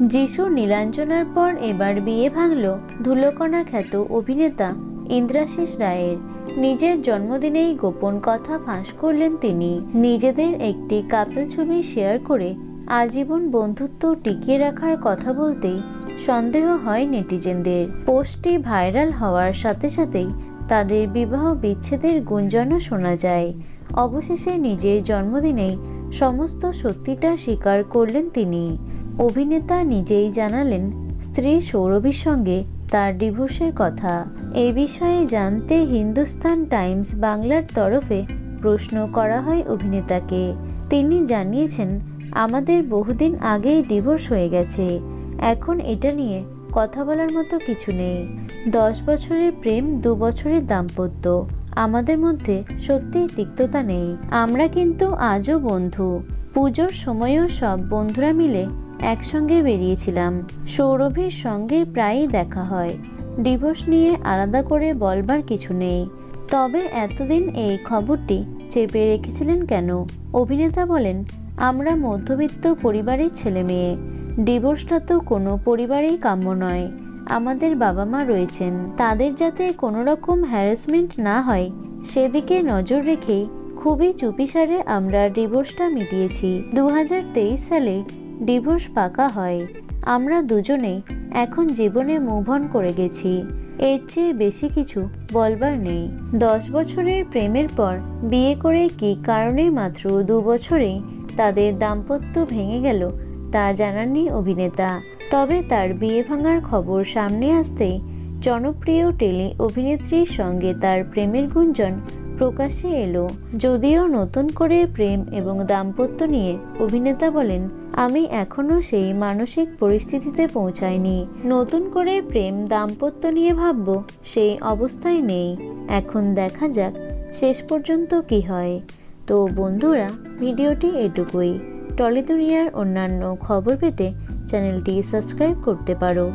যিশু নীলাঞ্জনার পর এবার বিয়ে ভাঙল। ধুলোকণা খ্যাত অভিনেতা ইন্দ্রাশিস রায়ের। নিজের জন্মদিনেই গোপন কথা ফাঁস করলেন তিনি। নিজেদের একটি কাপল ছবি শেয়ার করে আজীবন বন্ধুত্ব টিকিয়ে রাখার কথা বলতেই সন্দেহ হয় নেটিজেনদের। পোস্টটি ভাইরাল হওয়ার সাথে সাথেই তাদের বিবাহ বিচ্ছেদের গুঞ্জনও শোনা যায়। অবশেষে নিজের জন্মদিনেই সমস্ত সত্যিটা স্বীকার করলেন তিনি। অভিনেতা নিজেই জানালেন, স্ত্রী সৌরভীর সঙ্গে তার ডিভোর্সের কথা। এ বিষয়ে জানতে হিন্দুস্তান টাইমস বাংলার তরফে প্রশ্ন করা হয় অভিনেতাকে। তিনি জানিয়েছেন, আমাদের বহুদিন আগেই ডিভোর্স হয়ে গেছে। এখন এটা নিয়ে কথা বলার মতো কিছু নেই। দশ বছরের প্রেম, দু বছরের দাম্পত্য। আমাদের মধ্যে সত্যিই তিক্ততা নেই। আমরা কিন্তু আজও বন্ধু। পুজোর সময়ও সব বন্ধুরা মিলে একসঙ্গে বেরিয়েছিলাম। সৌরভের সঙ্গে প্রায়ই দেখা হয়। ডিভোর্স নিয়ে আলাদা করে বলবার কিছু নেই। তবে এতদিন এই খবরটি চেপে রেখেছিলেন কেন? অভিনেতা বলেন, আমরা মধ্যবিত্ত পরিবারের ছেলে মেয়ে। ডিভোর্সটা তো কোনো পরিবারেই কাম্য নয়। আমাদের বাবা মা রয়েছেন। তাদের যাতে কোনো রকম হ্যারাসমেন্ট না হয়, সেদিকে নজর রেখেই খুবই চুপিসারে আমরা ডিভোর্সটা মিটিয়েছি। দু হাজার তেইশ সালে ডিভোর্স পাকা হয়। আমরা দুজনেই এখন জীবনে মুভ অন করে গেছি। এর চেয়ে বেশি কিছু বলবার নেই। দশ বছরের প্রেমের পর বিয়ে করে কি কারণে মাত্র দু বছরেই তাদের দাম্পত্য ভেঙে গেল তা জানাননি অভিনেতা। তবে তার বিয়ে ভাঙার খবর সামনে আসতেই জনপ্রিয় টেলি অভিনেত্রীর সঙ্গে তার প্রেমের গুঞ্জন প্রকাশ্যে এলো। যদিও নতুন করে প্রেম এবং দাম্পত্য নিয়ে অভিনেতা বলেন, আমি এখনও সেই মানসিক পরিস্থিতিতে পৌঁছাইনি। নতুন করে প্রেম, দাম্পত্য নিয়ে ভাবব, সেই অবস্থায় নেই। এখন দেখা যাক, শেষ পর্যন্ত কি হয়। তো বন্ধুরা, ভিডিওটি এটুকুই। টলি দুনিয়ার অন্যান্য খবর পেতে চ্যানেলটি সাবস্ক্রাইব করতে পারো।